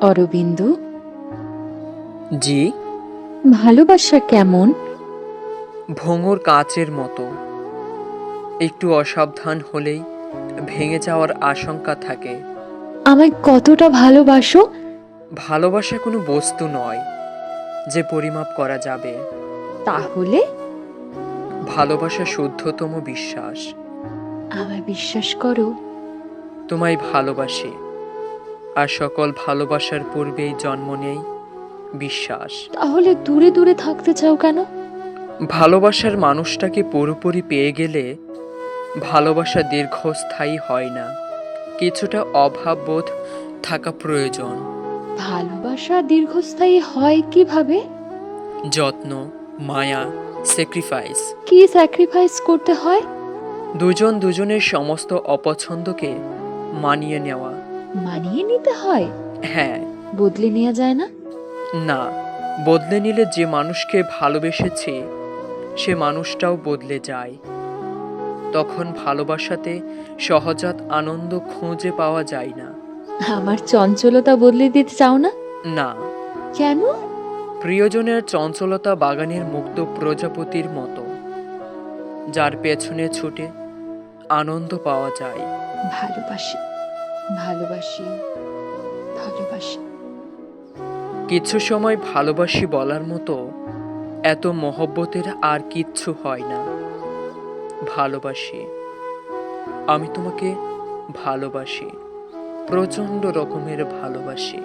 অরবিন্দ জি। ভালোবাসা কেমন? ভোঙর কাচের মতো। একটু অসাবধান হলেই ভেঙে যাওয়ার আশঙ্কা থাকে। আমায় কতটা ভালোবাসো? ভালোবাসা কোনো বস্তু নয় যে পরিমাপ করা যাবে। তাহলে? ভালোবাসা শুদ্ধতম বিশ্বাস। আমায় বিশ্বাস করো। তোমায় ভালোবাসি। আর সকল ভালোবাসার পূর্বেই জন্ম নেই বিশ্বাস। তাহলে দূরে দূরে থাকতে চাও কেন? ভালোবাসার মানুষটাকে পুরোপুরি পেয়ে গেলে ভালোবাসা দীর্ঘস্থায়ী হয় না। কিছুটা অভাব বোধ থাকা প্রয়োজন। ভালোবাসা দীর্ঘস্থায়ী হয় কীভাবে? যত্ন মায়া স্যাক্রিফাইস কি স্যাক্রিফাইস করতে হয়? দুজন দুজনের সমস্ত অপছন্দকে মানিয়ে নেওয়া। মানিয়ে নিতে হয়? হ্যাঁ। বদলে নেওয়া যায় না? না বদলে নিলে যে মানুষকে ভালোবেসেছে সে মানুষটাও বদলে যায়। তখন ভালোবাসাতে সহজাত আনন্দ খুঁজে পাওয়া যায় না। আমার চঞ্চলতা বদলে দিতে চাও না? না। কেন? প্রিয়জনের চঞ্চলতা বাগানের মুক্ত প্রজাপতির মতো যার পেছনে ছুটে আনন্দ পাওয়া যায়। ভালোবাসি। ভালোবাসি ভালোবাসি। কিছু সময় ভালোবাসি বলার মতো এত মহব্বতের আর কিচ্ছু হয় না। ভালোবাসি। আমি তোমাকে ভালোবাসি, প্রচণ্ড রকমের ভালোবাসি।